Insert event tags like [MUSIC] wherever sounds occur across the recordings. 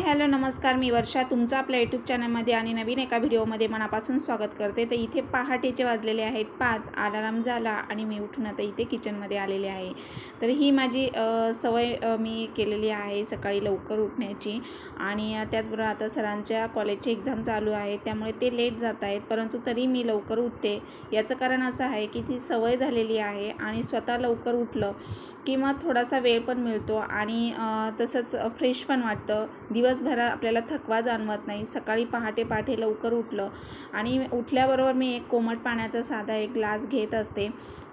Hi hello नमस्कार. मी वर्षा. तुमचं आपल्या यूट्यूब चॅनलमध्ये आणि नवीन एका व्हिडिओमध्ये मनापासून स्वागत करते. तर इथे पहाटेचे वाजलेले आहेत. पाच अलाराम झाला आणि मी उठून आता इथे किचनमध्ये आलेले आहे. तर ही माझी सवय मी केलेली आहे सकाळी लवकर उठण्याची. आणि त्याचबरोबर आता सरांच्या कॉलेजचे एक्झाम चालू आहे. त्यामुळे ते लेट जात आहेत. परंतु तरी मी लवकर उठते. याचं कारण असं आहे की ती सवय झालेली आहे आणि स्वतः लवकर उठलं की मग थोडासा वेळ पण मिळतो आणि तसंच फ्रेश पण वाटतं. दिवसभर आपल्याला थकवा जाणवत नाही. सकाळी पहाटे पहाटे लवकर उठलं आणि उठल्याबरोबर मी एक कोमट पाण्याचा साधा एक ग्लास घेत असते.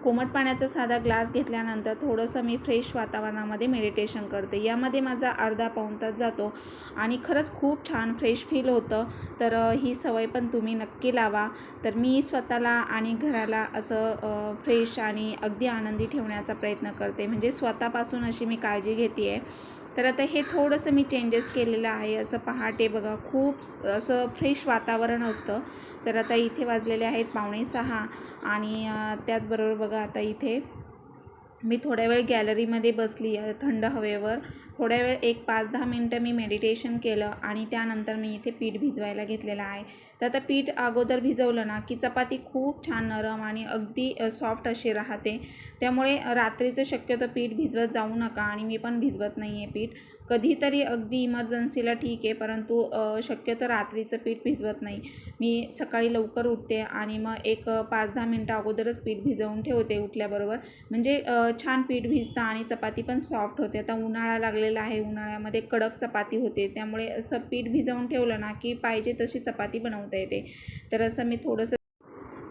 कोमट पाण्याचा साधा ग्लास घेतल्यानंतर थोडंसं मी फ्रेश वातावरणामध्ये मेडिटेशन करते. यामध्ये माझा अर्धा पाऊण तास जातो आणि खरंच खूप छान फ्रेश फील होतं. तर ही सवय पण तुम्ही नक्की लावा. तर मी स्वतःला आणि घराला असं फ्रेश आणि अगदी आनंदी ठेवण्याचा प्रयत्न करते. म्हणजे स्वतःपासून अशी मी काळजी घेते आहे तर आता हे थोडंसं मी चेंजेस केलेलं आहे. असं पहाटे बघा खूप असं फ्रेश वातावरण असतं. तर आता इथे वाजलेले आहेत पावणे सहा आणि त्याचबरोबर बघा आता इथे मी थोड्या वेळ गॅलरीमध्ये बसली थंड हवेवर. थोड्या वेळ एक पाच दहा मिनटं मी मेडिटेशन केलं आणि त्यानंतर मी इथे पीठ भिजवायला घेतलेलं आहे. तर आता पीठ अगोदर भिजवलं ना की चपाती खूप छान नरम आणि अगदी सॉफ्ट अशी राहते. त्यामुळे रात्रीचं शक्यतो पीठ भिजवत जाऊ नका आणि मी पण भिजवत नाही आहे पीठ. कधीतरी अगदी इमर्जन्सीला ठीक आहे परंतु शक्यतो रात्रीचं पीठ भिजवत नाही. मी सकाळी लवकर उठते आणि मग एक पाच दहा मिनटं अगोदरच पीठ भिजवून ठेवते उठल्याबरोबर. म्हणजे छान पीठ भिजतं आणि चपाती पण सॉफ्ट होते. आता उन्हाळा लागलेला आहे उन्हाळ्यामध्ये कडक चपाती होते. त्यामुळे असं पीठ भिजवून ठेवलं ना की पाहिजे तशी चपाती बनवता येते. तर असं मी थोडंसं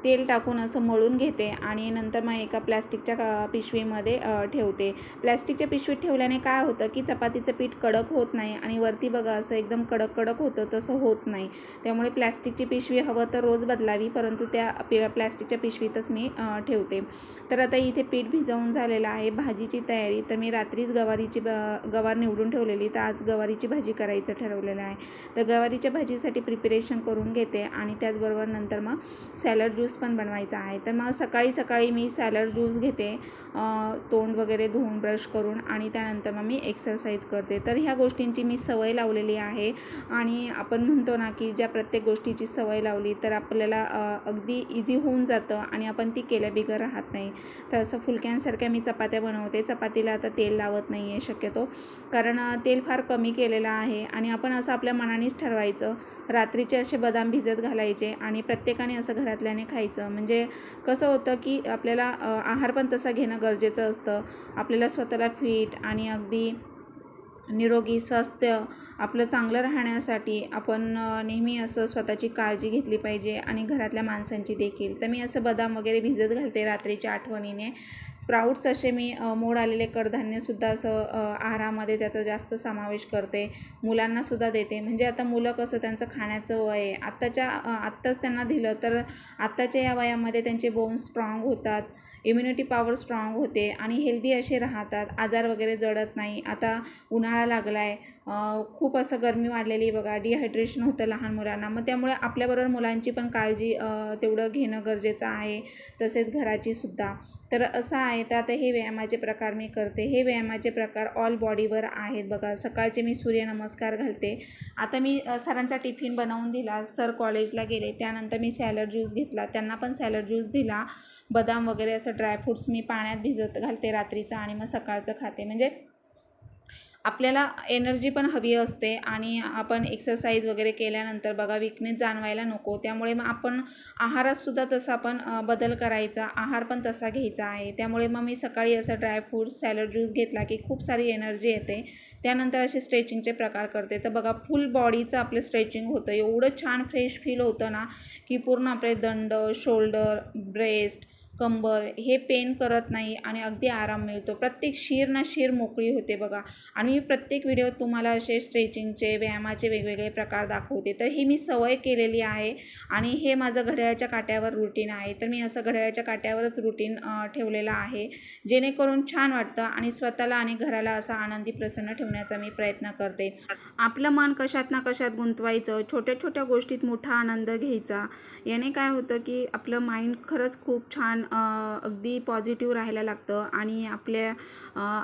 तेल टाकून असं मळून घेते आणि नंतर मग एका प्लॅस्टिकच्या का पिशवीमध्ये ठेवते. प्लॅस्टिकच्या पिशवीत ठेवल्याने काय होतं की चपातीचं पीठ कडक होत नाही आणि वरती बघा असं एकदम कडक कडक होतं तसं होत नाही. त्यामुळे प्लॅस्टिकची पिशवी हवं तर रोज बदलावी परंतु त्या पि प्लॅस्टिकच्या पिशवीतच मी ठेवते. तर आता इथे पीठ भिजवून झालेलं आहे भाजीची तयारी. तर मी रात्रीच गवारीची ब गवार निवडून ठेवलेली तर आज गवारीची भाजी करायचं ठरवलेलं आहे. तर गवारीच्या भाजीसाठी प्रिपरेशन करून घेते आणि त्याचबरोबर नंतर मग सॅलड ज्यूस पण बनवायचा आहे. तर मग सकाळी सकाळी मी सॅलड ज्यूस घेते तोंड वगैरे धुवून ब्रश करून आणि त्यानंतर मग मी एक्सरसाइज करते. तर ह्या गोष्टींची मी सवय लावलेली आहे. आणि आपण म्हणतो ना की ज्या प्रत्येक गोष्टीची सवय लावली तर आपल्याला अगदी इझी होऊन जातं आणि आपण ती केल्या बिगर राहत नाही. तर असं फुलक्यांसारख्या मी चपात्या बनवते. चपातीला आता तेल लावत नाही आहे शक्यतो. कारण तेल फार कमी केलेलं आहे आणि आपण असं आपल्या मनानेच ठरवायचं. रात्रीचे असे बदाम भिजत घालायचे आणि प्रत्येकाने असं घरातल्याने खा खायचं. म्हणजे कसं होतं की आपल्याला आहार पण तसा घेणं गरजेचं असतं. आपल्याला स्वतःला फिट आणि अगदी निरोगी स्वास्थ्य आपलं चांगलं राहण्यासाठी आपण नेहमी असं स्वतःची काळजी घेतली पाहिजे आणि घरातल्या माणसांची देखील. तर मी असं बदाम वगैरे भिजत घालते रात्रीच्या आठवणीने. स्प्राऊट्स असे मी मोड आलेले कडधान्यसुद्धा असं आहारामध्ये त्याचा जास्त समावेश करते. मुलांनासुद्धा देते. म्हणजे आता मुलं कसं त्यांचं खाण्याचं वय आहे. आत्ताच्या आत्ताच त्यांना दिलं तर आत्ताच्या या वयामध्ये त्यांचे बोन्स स्ट्रॉंग होतात. इम्युनिटी पॉवर स्ट्रॉंग होते आणि हेल्दी असे राहतात. आजार वगैरे जडत नाही. आता उन्हाळा लागला आहे खूप असं गरमी वाढलेली बघा. डिहायड्रेशन होतं लहान मुलांना. मग त्यामुळे आपल्याबरोबर मुलांची पण काळजी तेवढं घेणं गरजेचं आहे. तसेच घराची सुद्धा. तर असं आहे. तर आता हे व्यायामाचे प्रकार मी करते. हे व्यायामाचे प्रकार ऑल बॉडीवर आहेत बघा. सकाळचे मी सूर्यनमस्कार घालते. आता मी सरांचा टिफिन बनवून दिला. सर कॉलेजला गेले. त्यानंतर मी सॅलड ज्यूस घेतला. त्यांना पण सॅलड ज्यूस दिला. बदाम वगैरे असं ड्रायफ्रूट्स मी पाण्यात भिजत घालते रात्रीचं आणि मग सकाळचं खाते. म्हणजे आपल्याला एनर्जी पण हवी असते आणि आपण एक्सरसाइज वगैरे केल्यानंतर बघा विकनेस जाणवायला नको. त्यामुळे मग आपण आहारातसुद्धा तसा आपण बदल करायचा आहार पण तसा घ्यायचा आहे. त्यामुळे मग मी सकाळी असं ड्रायफ्रूट्स सॅलड ज्यूस घेतला की खूप सारी एनर्जी येते. त्यानंतर असे स्ट्रेचिंगचे प्रकार करते. तर बघा फुल बॉडीचं आपलं स्ट्रेचिंग होतं. एवढं छान फ्रेश फील होतं ना की पूर्ण आपले दंड शोल्डर ब्रेस्ट कंबर हे पेन करत नाही आणि अगदी आराम मिळतो. प्रत्येक शीर ना शीर मोकळी होते बघा. आणि मी प्रत्येक व्हिडिओत तुम्हाला असे स्ट्रेचिंगचे व्यायामाचे वेगवेगळे प्रकार दाखवते. तर ही मी सवय केलेली आहे आणि हे माझं घड्याळाच्या काट्यावर रुटीन आहे. तर मी असं घड्याळाच्या काट्यावरच रुटीन ठेवलेलं आहे. जेणेकरून छान वाटतं आणि स्वतःला आणि घराला असा आनंदी प्रसन्न ठेवण्याचा मी प्रयत्न करते. आपलं मन कशात ना कशात गुंतवायचं छोट्या छोट्या गोष्टीत मोठा आनंद घ्यायचा. याने काय होतं की आपलं माइंड खरंच खूप छान अगदी पॉझिटिव्ह राहायला लागतं आणि आपल्या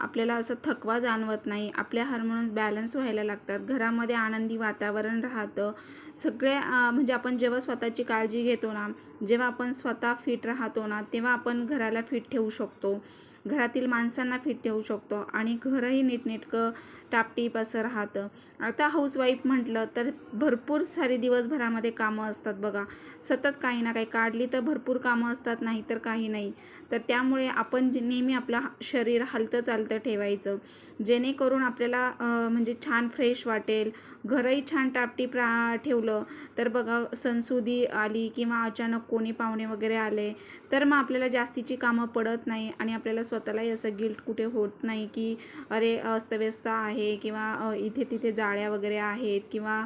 आपल्याला असं थकवा जाणवत नाही. आपल्या हार्मोन्स बॅलन्स व्हायला लागतात. घरामध्ये आनंदी वातावरण राहतं. सगळ्या म्हणजे आपण जेव्हा स्वतःची काळजी घेतो ना जेव्हा आपण स्वतः फिट राहतो ना तेव्हा आपण घराला फिट ठेवू शकतो. घरातील माणसांना फिट ठेवू शकतो. आणि घरही नीटनेटकं टापटीप असं राहतं. आता हाऊसवाईफ म्हटलं तर भरपूर सारी दिवसभरामध्ये कामं असतात बघा. सतत काही ना काही काढली तर भरपूर कामं असतात नाही तर काही नाही. तर त्यामुळे आपण जे- नेहमी आपलं शरीर हलतं चालतं ठेवायचं. जेणेकरून आपल्याला म्हणजे छान फ्रेश वाटेल. घरही छान टापटीप रा ठेवलं तर बघा सणसुदी आली किंवा अचानक कोणी पाहुणे वगैरे आले तर मग आपल्याला जास्तीची कामं पडत नाही आणि आपल्याला स्वतःलाही असं गिल्ट कुठे होत नाही की अरे अस्तव्यस्त आहे किंवा इथे तिथे जाळ्या वगैरे आहेत किंवा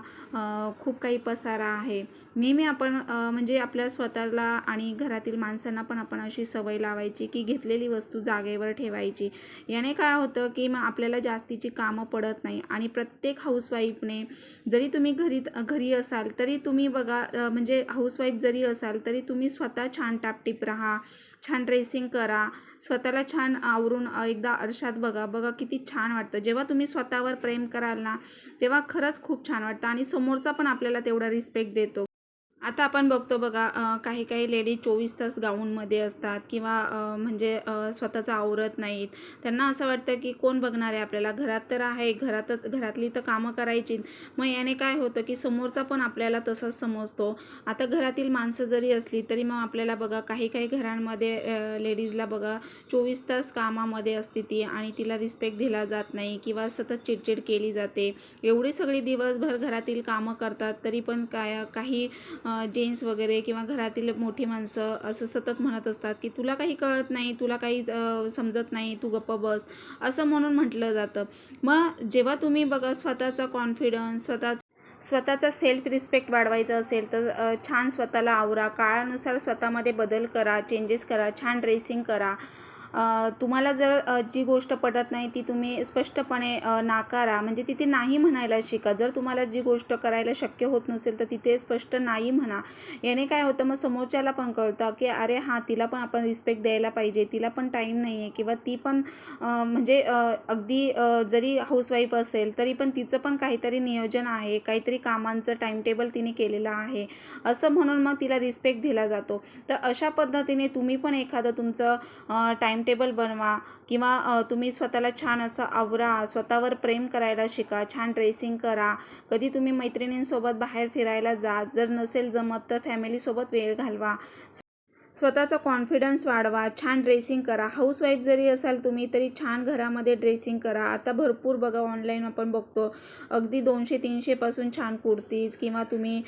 खूप काही पसारा आहे. नेहमी आपण म्हणजे आपल्या स्वतःला आणि घरातील माणसांना पण आपण अशी सवय लावायची की घेतलेली वस्तू जागेवर ठेवायची. याने काय होतं की मग आपल्याला जास्तीची कामं पडत नाही आणि प्रत्येक हाऊसवाईफने जरी तुम्ही घरी घरी असाल तरी तुम्ही बघा म्हणजे हाऊसवाईफ जरी असाल तरी तुम्ही स्वतः छान टापटीप राहा छान ड्रेसिंग करा स्वतःला छान आवरून एकदा आरशात बघा बघा किती छान वाटतं. जेव्हा तुम्ही स्वतःवर प्रेम कराल ना तेव्हा खरंच खूप छान वाटतं आणि समोरचा पण आपल्याला तेवढा रिस्पेक्ट देतो. आता आपण बघतो बघा काही काही लेडी चोवीस तास गाऊनमध्ये असतात किंवा म्हणजे स्वतःचं आवरत नाहीत. त्यांना असं वाटतं की कोण बघणार आहे आपल्याला? घरात तर आहे घरातच घरातली तर कामं करायची मग याने काय होतं की समोरचा पण आपल्याला तसंच समजतो. आता घरातील माणसं जरी असली तरी मग आपल्याला बघा काही काही घरांमध्ये लेडीजला बघा चोवीस तास कामामध्ये असते ती आणि तिला रिस्पेक्ट दिला जात नाही किंवा सतत चिडचिड केली जाते. एवढी सगळी दिवसभर घरातील कामं करतात तरी पण काय काही जेन्ट्स वगैरे किंवा घरातील मोठी माणसं असं सतत म्हणत असतात की तुला काही कळत नाही तुला काही समजत नाही तू गप्प बस असं म्हणून म्हटलं जातं. मग जेव्हा तुम्ही बघा स्वतःचा कॉन्फिडन्स स्वतः स्वतःचा सेल्फ रिस्पेक्ट वाढवायचा असेल तर छान स्वतःला आवरा काळानुसार स्वतःमध्ये बदल करा चेंजेस करा छान ड्रेसिंग करा. तुम्हाला जर जी गोष्ट पटत नाही ती तुम्ही स्पष्टपणे नाकारा. म्हणजे तिथे नाही म्हणायला शिका. जर तुम्हाला जी गोष्ट करायला शक्य होत नसेल तर तिथे स्पष्ट नाही म्हणा. याने काय होतं मग समोरच्याला पण कळतं की अरे हां तिला पण आपण रिस्पेक्ट द्यायला पाहिजे. तिला पण टाईम नाही आहे किंवा ती पण म्हणजे अगदी जरी हाऊसवाईफ असेल तरी पण तिचं पण काहीतरी नियोजन आहे. काहीतरी कामांचं टाईमटेबल तिने केलेलं आहे. असं म्हणून मग तिला रिस्पेक्ट दिला जातो. तर अशा पद्धतीने तुम्ही पण एखादं तुमचं टाईम टेबल बनवा किंवा तुम्ही स्वतःला छान असं आवरा स्वतःवर प्रेम करायला शिका छान ड्रेसिंग करा. कधी तुम्ही मैत्रिणींसोबत बाहेर फिरायला जा जर नसेल जमत तर फॅमिलीसोबत वेळ घालवा. स्वतःचा कॉन्फिडन्स वाढवा छान ड्रेसिंग करा. हाऊसवाईफ जरी असाल तुम्ही तरी छान घरामध्ये ड्रेसिंग करा. आता भरपूर बघा ऑनलाईन आपण बघतो. अगदी दोनशे तीनशेपासून छान कुर्तीज किंवा तुम्ही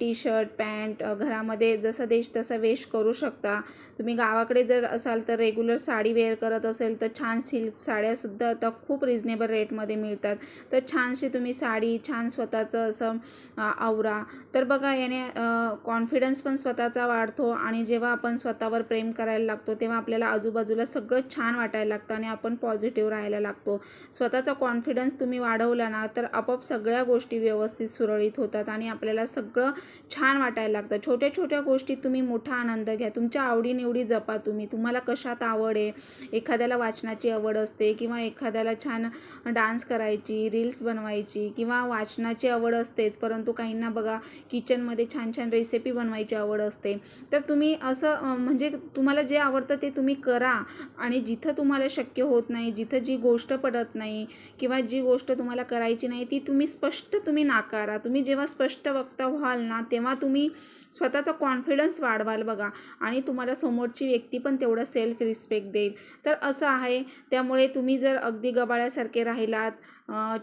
टी शर्ट पॅन्ट घरामध्ये जसा देश तसा वेश करू शकता. तुम्ही गावाकडे जर असाल तर रेग्युलर साडी वेअर करत असेल तर छान सिल्क साड्यासुद्धा आता खूप रिजनेबल रेटमध्ये मिळतात. तर छानशी तुम्ही साडी छान स्वतःचं असं आवरा. तर बघा याने कॉन्फिडन्स पण स्वतःचा वाढतो आणि जेव्हा आपण स्वतःवर प्रेम करायला लागतो तेव्हा आपल्याला आजूबाजूला सगळं छान वाटायला लागतं आणि आपण पॉझिटिव्ह राहायला लागतो. स्वतःचा कॉन्फिडन्स तुम्ही वाढवला ना तर आपोआप सगळ्या गोष्टी व्यवस्थित सुरळीत होतात आणि आपल्याला सगळं छान वाटायला लागतं. छोट्या छोट्या गोष्टीत तुम्ही मोठा आनंद घ्या. तुमच्या आवडीनिवडी जपा तुम्ही. तुम्हाला कशात आवड आहे? एखाद्याला वाचनाची आवड असते किंवा एखाद्याला छान डान्स करायची रील्स बनवायची किंवा वाचनाची आवड असतेच परंतु काहींना बघा किचनमध्ये छान छान रेसिपी बनवायची आवड असते. तर तुम्ही असं असं म्हणजे तुम्हाला जे आवडतं ते तुम्ही करा. आणि जिथं तुम्हाला शक्य होत नाही जिथं जी गोष्ट पडत नाही किंवा जी गोष्ट तुम्हाला करायची नाही ती तुम्ही स्पष्ट तुम्ही नाकारा. तुम्ही जेव्हा स्पष्ट वक्ता व्हाल ना तेव्हा तुम्ही स्वतःचा कॉन्फिडन्स वाढवाल बघा. आणि तुम्हाला समोरची व्यक्ती पण तेवढं सेल्फ रिस्पेक्ट देईल. तर असं आहे. त्यामुळे तुम्ही जर अगदी गबाळ्यासारखे राहिलात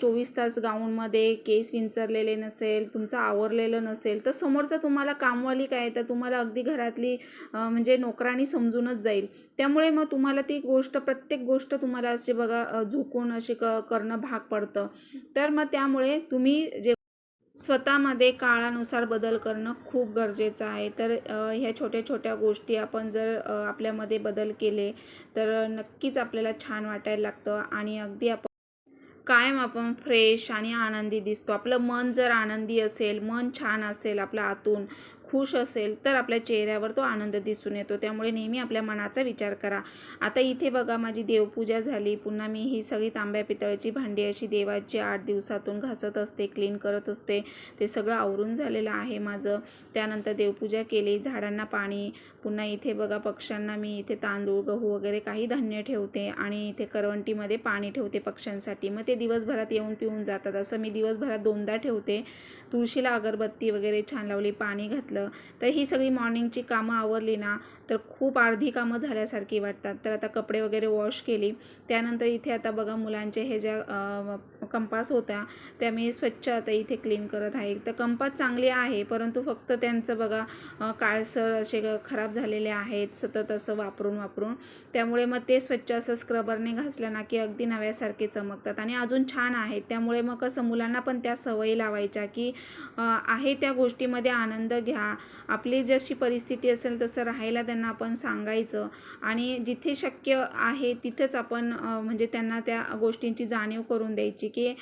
चोवीस तास गाऊनमध्ये केस विंचरलेले नसेल तुमचं आवरलेलं नसेल तर समोरचं तुम्हाला कामवाली काय तर तुम्हाला अगदी घरातली म्हणजे नोकरानी समजूनच जाईल. त्यामुळे मग तुम्हाला ती गोष्ट प्रत्येक गोष्ट तुम्हाला अशी बघा झुकून अशी क करणं भाग पडतं. तर मग त्यामुळे तुम्ही जे स्वतःमध्ये काळानुसार बदल करणं खूप गरजेचं आहे. तर ह्या छोट्या छोट्या गोष्टी आपण जर आपल्यामध्ये बदल केले तर नक्कीच आपल्याला छान वाटायला लागतं आणि अगदी आपण कायम आपण फ्रेश आणि आनंदी दिसतो. आपलं मन जर आनंदी असेल मन छान असेल आपलं आतून खुश असेल तर आपल्या चेहऱ्यावर तो आनंद दिसून येतो. त्यामुळे नेहमी आपल्या मनाचा विचार करा. आता इथे बघा माझी देवपूजा झाली. पुन्हा मी ही सगळी तांब्या पितळाची भांडी अशी देवाची आठ दिवसातून घासत असते क्लीन करत असते. ते सगळं आवरून झालेलं आहे माझं. त्यानंतर देवपूजा केली. झाडांना पाणी पुन्हा इथे बघा पक्ष्यांना मी इथे तांदूळ गहू वगैरे काही धान्य ठेवते आणि इथे करवंटीमध्ये पाणी ठेवते पक्ष्यांसाठी. मग ते दिवसभरात येऊन पिऊन जातात. असं मी दिवसभरात दोनदा ठेवते. तुळशीला अगरबत्ती वगैरे छान लावली पाणी घातलं. तर ही सगळी मॉर्निंगची कामं आवरली ना तर खूप अर्धी कामं झाल्यासारखी वाटतात. तर आता कपडे वगैरे वॉश केली. त्यानंतर इथे आता बघा मुलांचे हे ज्या कंपास होत्या त्या मी स्वच्छ आता इथे क्लीन करत आहे. तर कंपास चांगली आहे परंतु फक्त त्यांचं बघा काळसर असे ग- खराब झालेले आहेत सतत असं वापरून वापरून. त्यामुळे मग ते स्वच्छ असं स्क्रबरने घासलं ना की अगदी नव्यासारखे चमकतात. आणि अजून छान आहेत त्यामुळे मग कसं मुलांना पण त्या सवयी लावायच्या की आहे त्या गोष्टीमध्ये आनंद घ्या. आपली जशी परिस्थिती असेल तसं राहायला त्यांना आपण सांगायचं. आणि जिथे शक्य आहे तिथेच आपण म्हणजे त्यांना त्या गोष्टींची जाणीव करून द्यायची की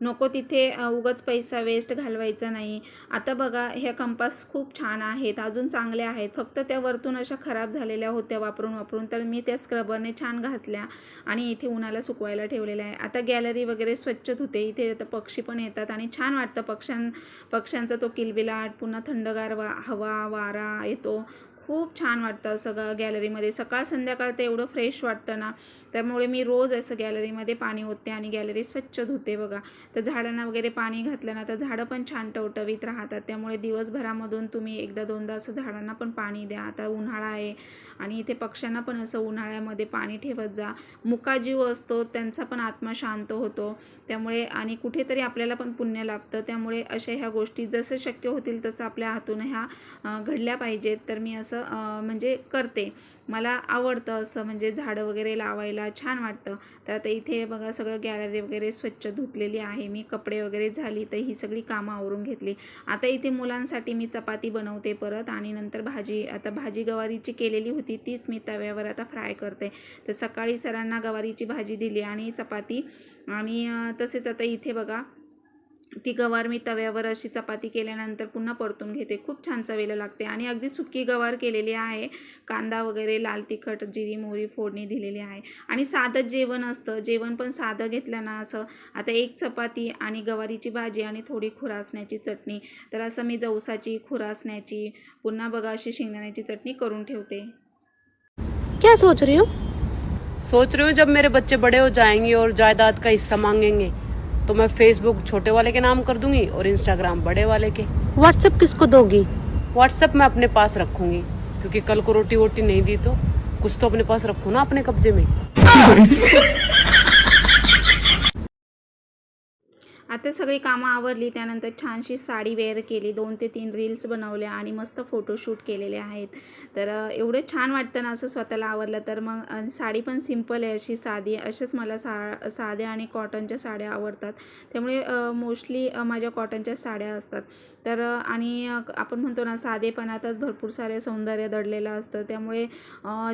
नको तिथे उगाच पैसा वेस्ट घालवायचा नाही. आता बघा ह्या कंपास खूप छान आहेत अजून चांगले आहेत. फक्त त्या वरतून अशा खराब झालेल्या होत्या वापरून वापरून. तर मी त्या स्क्रबरने छान घासल्या आणि इथे उन्हाला सुकवायला ठेवलेल्या आहे. आता गॅलरी वगैरे स्वच्छ धुते इथे आता पक्षी पण येतात आणि छान वाटतं पक्ष्यां पक्ष्यांचा तो किलबिलाट पुन्हा थंडगार वा हवा वारा येतो. खूप छान वाटतं सगळं गॅलरीमध्ये सकाळ संध्याकाळ तर एवढं फ्रेश वाटतं ना. त्यामुळे मी रोज असं गॅलरीमध्ये पाणी ओतते आणि गॅलरी स्वच्छ धुते बघा. तर झाडांना वगैरे पाणी घातलं ना तर झाडं पण छान टवटवीत राहतात. त्यामुळे दिवसभरामधून तुम्ही एकदा दोनदा असं झाडांना पण पाणी द्या. आता उन्हाळा आहे आणि इथे पक्ष्यांना पण असं उन्हाळ्यामध्ये पाणी ठेवत जा. मुकाजीव असतो त्यांचा पण आत्मा शांत होतो. त्यामुळे आणि कुठेतरी आपल्याला पण पुण्य लाभतं. त्यामुळे अशा ह्या गोष्टी जसं शक्य होतील तसं आपल्या हातून ह्या घडल्या पाहिजेत. तर मी असं असं म्हणजे करते. मला आवडतं असं म्हणजे झाडं वगैरे लावायला छान वाटतं. तर आता इथे बघा सगळं गॅलरी वगैरे स्वच्छ धुतलेली आहे. मी कपडे वगैरे झाली तर ही सगळी कामं आवरून घेतली. आता इथे मुलांसाठी मी चपाती बनवते परत आणि नंतर भाजी आता भाजी गवारीची केलेली होती तीच मी तव्यावर आता फ्राय करते. तर सकाळी सरांना गवारीची भाजी दिली आणि चपाती आणि तसेच आता इथे बघा ती गवार मी तव्यावर अशी चपाती केल्यानंतर पुन्हा परतून घेते. खूप छान चवीला लागते. आणि अगदी सुकी गवार केलेली आहे. कांदा वगैरे लाल तिखट जिरी मोहरी फोडणी दिलेली आहे. आणि साधं जेवण असतं. जेवण पण साधं घेतलं ना असं. आता एक चपाती आणि गवारीची भाजी आणि थोडी खुरासण्याची चटणी. तर असं मी जवसाची खुरासण्याची पुन्हा बघा अशी शेंगदाण्याची चटणी करून ठेवते. क्या सोच रही हो? सोच रही हूँ जब मेरे बच्चे बड़े हो जाएंगे और जायदाद का हिस्सा मांगेंगे। तो मैं फेसबुक छोटे वाले के नाम कर दूँगी और इंस्टाग्राम बड़े वाले के। व्हाट्सएप किसको दोगी? व्हाट्सएप मैं अपने पास रखूँगी क्योंकि कल को रोटी वोटी नहीं दी तो कुछ तो अपने पास रखो ना अपने कब्जे में। [LAUGHS] आता सगळी कामं आवरली त्यानंतर छानशी साडी वेअर केली दोन ते तीन रील्स बनवल्या आणि मस्त फोटोशूट केलेले आहेत. तर एवढं छान वाटतं ना असं स्वतःला आवरलं तर मग साडी पण सिंपल आहे अशी साधी. अशाच मला सा साध्या आणि कॉटनच्या साड्या आवडतात. त्यामुळे मोस्टली माझ्या कॉटनच्या साड्या असतात. तर आणि आपण म्हणतो ना साधेपणातच भरपूर सारे सौंदर्य दडलेलं असतं. त्यामुळे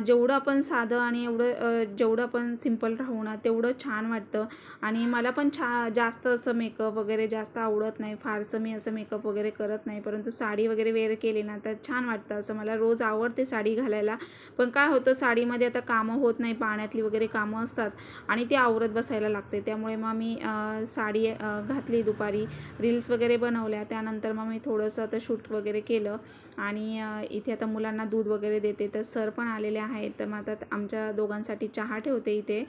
जेवढं आपण साधं आणि एवढं जेवढं आपण सिंपल राहू ना तेवढं छान वाटतं. आणि मला पण छा जास्त असं मेकअप वगैरे जास्त आवडत नाही. फारसं मी असं मेकअप वगैरे करत नाही. परंतु साडी वगैरे वेअर केली ना तर छान वाटतं असं. मला रोज आवडते साडी घालायला. पण काय होतं साडीमध्ये आता कामं होत नाही. पाण्यातली वगैरे कामं असतात. आणि ती आवरत बसायला लागते. त्यामुळे मग मी साडी घातली दुपारी. रील्स वगैरे बनवल्या. त्यानंतर मग मी थोडंसं आता शूट वगैरे केलं. आणि इथे आता मुलांना दूध वगैरे देते. तर सर पण आलेले आहेत. तर मग आता आमच्या दोघांसाठी चहा ठेवते इथे.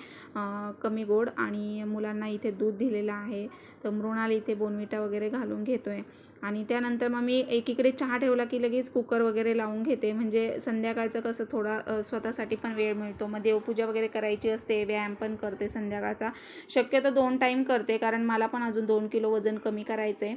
कमी गोड आणि मुलांना इथे दूध दिलेलं आहे. तर मृणाल इथे बोनविटा वगैरे घालून घेतोय. आणि त्यानंतर मग मी एकीकडे चहा ठेवला की लगेच कुकर वगैरे लावून घेते. म्हणजे संध्याकाळचं कसं थोडा स्वतःसाठी पण वेळ मिळतो. मग देवपूजा वगैरे करायची असते. व्यायाम पण करते संध्याकाळचा. शक्यतो दोन टाईम करते. कारण मला पण अजून दोन किलो वजन कमी करायचं आहे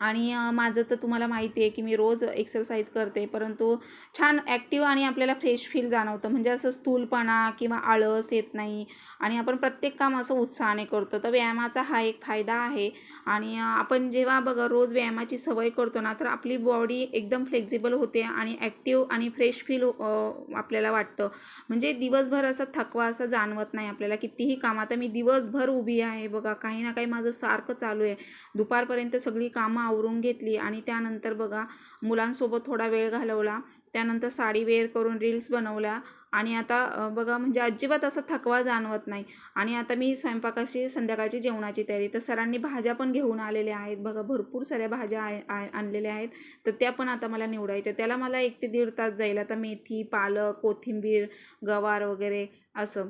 आणि माझं तर तुम्हाला माहिती आहे की मी रोज एक्सरसाइज करते परंतु छान ॲक्टिव्ह आणि आपल्याला फ्रेश फील जाणवतं. म्हणजे असं स्थूलपणा किंवा आळस येत नाही आणि आपण प्रत्येक काम असं उत्साहाने करतो. तर व्यायामाचा हा एक फायदा आहे आणि आपण जेव्हा बघा रोज व्यायामाची सवय करतो ना तर आपली बॉडी एकदम फ्लेक्झिबल होते आणि ॲक्टिव्ह आणि फ्रेश फील आपल्याला वाटतं. म्हणजे दिवसभर असं थकवा असं जाणवत नाही आपल्याला कितीही काम. आता मी दिवसभर उभी आहे बघा काही ना काही माझं सारखं चालू आहे. दुपारपर्यंत सगळी कामं आवरून घेतली आणि त्यानंतर बघा मुलांसोबत थोडा वेळ घालवला. त्यानंतर साडी वेअर करून रील्स बनवल्या. आणि आता बघा म्हणजे अजिबात असा थकवा जाणवत नाही. आणि आता मी स्वयंपाकाची संध्याकाळची जेवणाची तयारी. तर सरांनी भाज्या पण घेऊन आलेल्या आहेत. बघा भरपूर साऱ्या भाज्या आहे आणलेल्या आहेत. तर त्या पण आता मला निवडायच्या. त्याला मला एक ते दीड तास जाईल. आता मेथी पालक कोथिंबीर गवार वगैरे असं.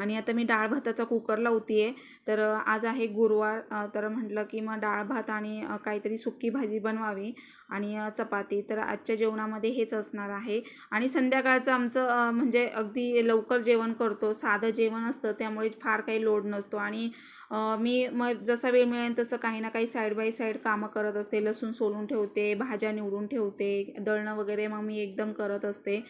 आणि आता मी डाळ भाताचा कुकर लावते आहे तर आज आहे गुरुवार तर म्हटलं की मग डाळ भात आणि काहीतरी सुकी भाजी बनवावी आणि चपाती. तर आजच्या जेवणामध्ये हेच असणार आहे. आणि संध्याकाळचं आमचं म्हणजे अगदी लवकर जेवण करतो. साधं जेवण असतं त्यामुळे फार काही लोड नसतो. आणि मी मग जसा वेळ मिळेल तसं काही ना काही साईड बाय साईड कामं करत असते. लसूण सोलून ठेवते भाज्या निवडून ठेवते दळणं वगैरे मग मी एकदम करत असते.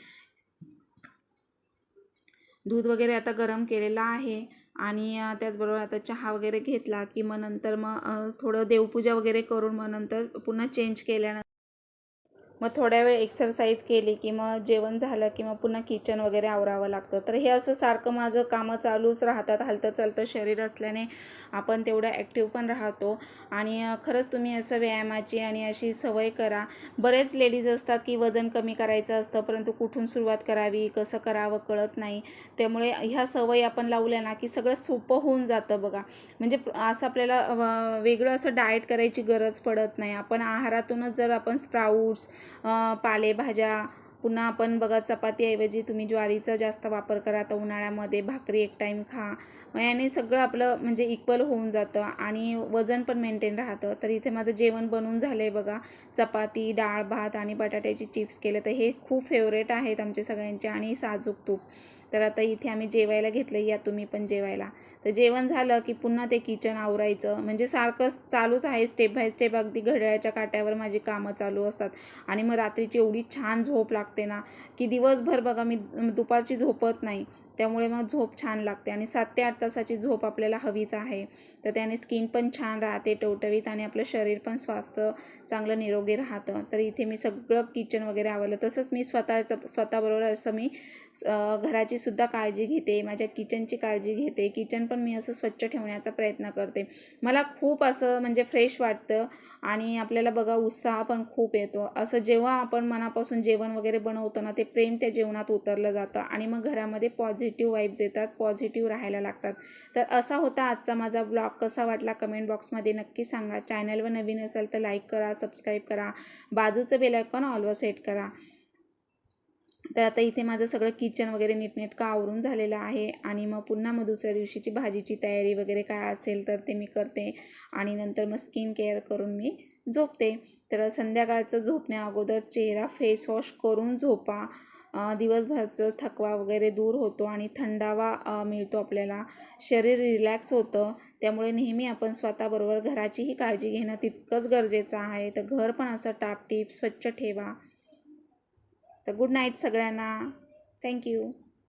दूध वगैरे आता गरम केलेलं आहे. आणि त्याचबरोबर आता चहा वगैरे घेतला की मग नंतर मग थोडं देवपूजा वगैरे करून मग नंतर पुन्हा चेंज केल्यानंतर मग थोड्या वेळ एक्सरसाइज केली की मग जेवण झालं की मग पुन्हा किचन वगैरे आवरावं लागतं. तर हे असं सारखं माझं कामं चालूच राहतात. हलतं चालतं शरीर असल्याने आपण तेवढं ॲक्टिव्ह पण राहतो. आणि खरंच तुम्ही असं व्यायामाची आणि अशी सवय करा. बरेच लेडीज असतात की वजन कमी करायचं असतं परंतु कुठून सुरुवात करावी कसं करावं कळत नाही. त्यामुळे ह्या सवयी आपण लावल्या ना की सगळं सोपं होऊन जातं बघा. म्हणजे असं आपल्याला वेगळं असं डाएट करायची गरज पडत नाही. आपण आहारातूनच जर आपण स्प्राऊट्स पालेभाज्या पुन्हा आपण बघा चपातीऐवजी तुम्ही ज्वारीचा जास्त वापर करा तर उन्हाळ्यामध्ये भाकरी एक टाईम खा. याने सगळं आपलं म्हणजे इक्वल होऊन जातं आणि वजन पण मेंटेन राहतं. तर इथे माझं जेवण बनवून झालं आहे बघा. चपाती डाळ भात आणि बटाट्याची चिप्स केले तर हे खूप फेवरेट आहेत आमचे सगळ्यांचे. आणि साजूक तूप. तर आता इथे आम्ही जेवायला घेतलं या तुम्ही पण जेवायला. तर जेवण झालं की पुन्हा ते किचन आवरायचं. म्हणजे सारखं चालूच आहे स्टेप बाय स्टेप अगदी घड्याळ्याच्या काट्यावर माझी कामं चालू असतात. आणि मग रात्रीची एवढी छान झोप लागते ना की दिवसभर बघा मी दुपारची झोपत नाही. त्यामुळे मग झोप छान लागते. आणि सात ते आठ तासाची झोप आपल्याला हवीच आहे. तर त्याने स्किन पण छान राहते टवटवीत आणि आपलं शरीर पण स्वास्थ्य चांगलं निरोगी राहतं. तर इथे मी सगळं किचन वगैरे आवडलं तसंच मी स्वतःचं स्वतःबरोबर असं मी घराची सुद्धा काळजी घेते माझ्या किचनची काळजी घेते किचन पण मी असं स्वच्छ ठेवण्याचा प्रयत्न करते. मला खूप असं म्हणजे फ्रेश वाटतं आणि आपल्याला बघा उत्साह पण खूप येतो. असं जेव्हा आपण मनापासून जेवण वगैरे बनवतो ना ते प्रेम त्या जेवणात उतरलं जातं आणि मग घरामध्ये पॉझिटिव्ह वाईब्स येतात पॉझिटिव्ह राहायला लागतात. तर असा होता आजचा माझा ब्लॉग. कसा वाटला कमेंट बॉक्समध्ये नक्की सांगा. चॅनलवर नवीन असेल तर लाईक करा सबस्क्राईब करा. बाजूचं बेलायकॉन ऑलवर सेट करा. तर आता इथे माझं सगळं किचन वगैरे नीटनेटकं आवरून झालेलं आहे. आणि मग पुन्हा मग दुसऱ्या दिवशीची भाजीची तयारी वगैरे काय असेल तर ते मी करते. आणि नंतर मग स्किन केअर करून मी झोपते. तर संध्याकाळचं झोपण्या अगोदर चेहरा फेस वॉश करून झोपा. दिवसभरचं थकवा वगैरे दूर होतो आणि थंडावा मिळतो आपल्याला. शरीर रिलॅक्स होतं. त्यामुळे नेहमी आपण स्वतःबरोबर घराचीही काळजी घेणं तितकंच गरजेचं आहे. तर घर पण असं टापटीप स्वच्छ ठेवा. तर गुड नाईट सगळ्यांना. थँक्यू